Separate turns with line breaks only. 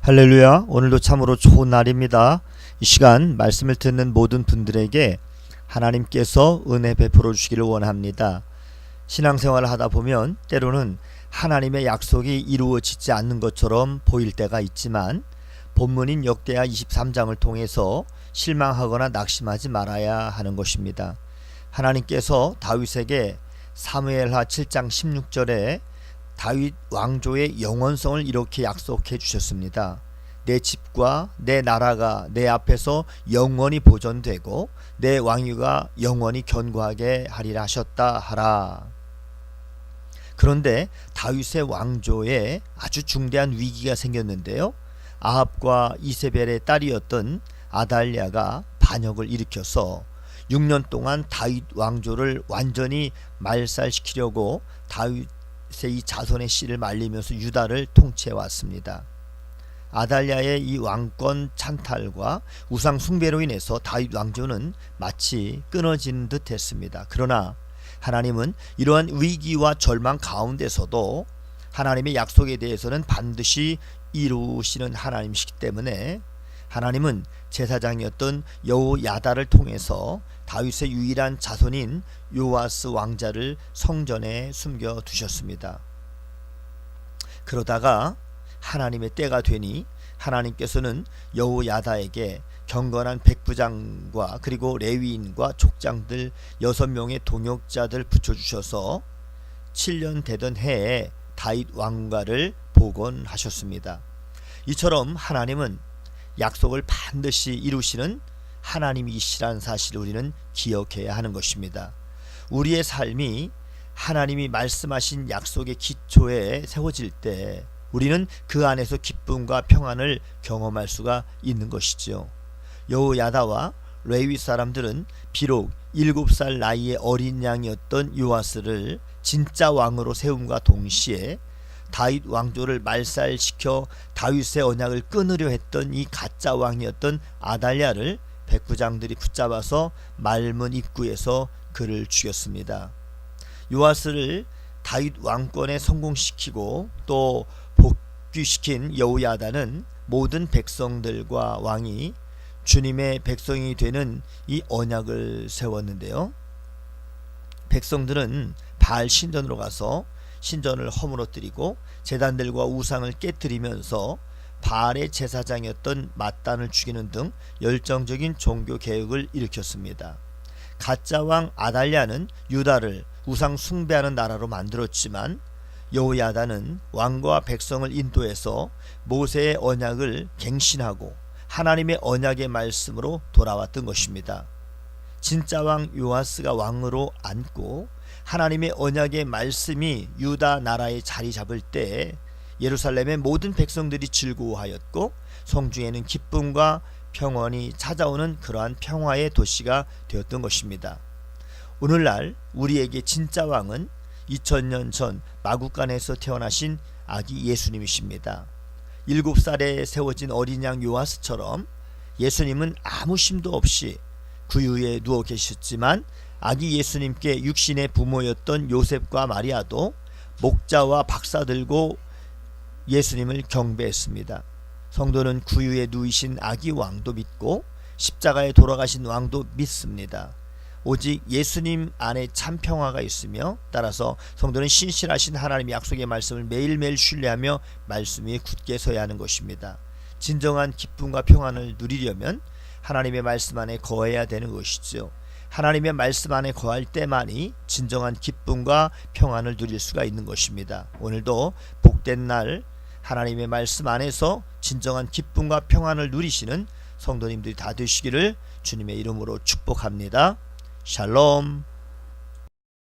할렐루야. 오늘도 참으로 좋은 날입니다. 이 시간 말씀을 듣는 모든 분들에게 하나님께서 은혜 베풀어 주시기를 원합니다. 신앙생활을 하다 보면 때로는 하나님의 약속이 이루어지지 않는 것처럼 보일 때가 있지만 본문인 역대하 23장을 통해서 실망하거나 낙심하지 말아야 하는 것입니다. 하나님께서 다윗에게 사무엘하 7장 16절에 다윗 왕조의 영원성을 이렇게 약속해 주셨습니다. 내 집과 내 나라가 내 앞에서 영원히 보존되고 내 왕위가 영원히 견고하게 하리라 하셨다 하라. 그런데 다윗의 왕조에 아주 중대한 위기가 생겼는데요. 아합과 이세벨의 딸이었던 아달랴가 반역을 일으켜서 6년 동안 다윗 왕조를 완전히 말살시키려고 다윗의 이 자손의 씨를 말리면서 유다를 통치해 왔습니다. 아달랴의 이 왕권 찬탈과 우상 숭배로 인해서 다윗 왕조는 마치 끊어진 듯 했습니다. 그러나 하나님은 이러한 위기와 절망 가운데서도 하나님의 약속에 대해서는 반드시 이루시는 하나님이시기 때문에 하나님은 제사장이었던 여호야다를 통해서 다윗의 유일한 자손인 요아스 왕자를 성전에 숨겨 두셨습니다. 그러다가 하나님의 때가 되니 하나님께서는 여호야다에게 경건한 백부장과 그리고 레위인과 족장들 여섯 명의 동역자들 붙여 주셔서 7년 되던 해에 다윗 왕가를 복원하셨습니다. 이처럼 하나님은 약속을 반드시 이루시는 하나님이시라는 사실을 우리는 기억해야 하는 것입니다. 우리의 삶이 하나님이 말씀하신 약속의 기초에 세워질 때 우리는 그 안에서 기쁨과 평안을 경험할 수가 있는 것이지요. 여호야다와 레위 사람들은 비록 일곱 살 나이의 어린 양이었던 요아스를 진짜 왕으로 세움과 동시에 다윗 왕조를 말살시켜 다윗의 언약을 끊으려 했던 이 가짜 왕이었던 아달랴를 백부장들이 붙잡아서 말문 입구에서 그를 죽였습니다. 요아스를 다윗 왕권에 성공시키고 또 복귀시킨 여우야다는 모든 백성들과 왕이 주님의 백성이 되는 이 언약을 세웠는데요. 백성들은 바알 신전으로 가서 신전을 허물어뜨리고 제단들과 우상을 깨뜨리면서 바알의 제사장이었던 마단을 죽이는 등 열정적인 종교 개혁을 일으켰습니다. 가짜 왕 아달랴는 유다를 우상 숭배하는 나라로 만들었지만 여호야다는 왕과 백성을 인도해서 모세의 언약을 갱신하고 하나님의 언약의 말씀으로 돌아왔던 것입니다. 진짜 왕 요아스가 왕으로 앉고 하나님의 언약의 말씀이 유다 나라에 자리 잡을 때 예루살렘의 모든 백성들이 즐거워하였고 성중에는 기쁨과 평온이 찾아오는 그러한 평화의 도시가 되었던 것입니다. 오늘날 우리에게 진짜 왕은 2000년 전 마국간에서 태어나신 아기 예수님이십니다. 일곱 살에 세워진 어린 양 요아스처럼 예수님은 아무 힘도 없이 구유에 누워 계셨지만 아기 예수님께 육신의 부모였던 요셉과 마리아도 목자와 박사 들고 예수님을 경배했습니다. 성도는 구유에 누이신 아기 왕도 믿고 십자가에 돌아가신 왕도 믿습니다. 오직 예수님 안에 참 평화가 있으며 따라서 성도는 신실하신 하나님의 약속의 말씀을 매일매일 신뢰하며 말씀이 굳게 서야 하는 것입니다. 진정한 기쁨과 평안을 누리려면 하나님의 말씀 안에 거해야 되는 것이죠. 하나님의 말씀 안에 거할 때만이 진정한 기쁨과 평안을 누릴 수가 있는 것입니다. 오늘도 복된 날 하나님의 말씀 안에서 진정한 기쁨과 평안을 누리시는 성도님들이 다 되시기를 주님의 이름으로 축복합니다. 샬롬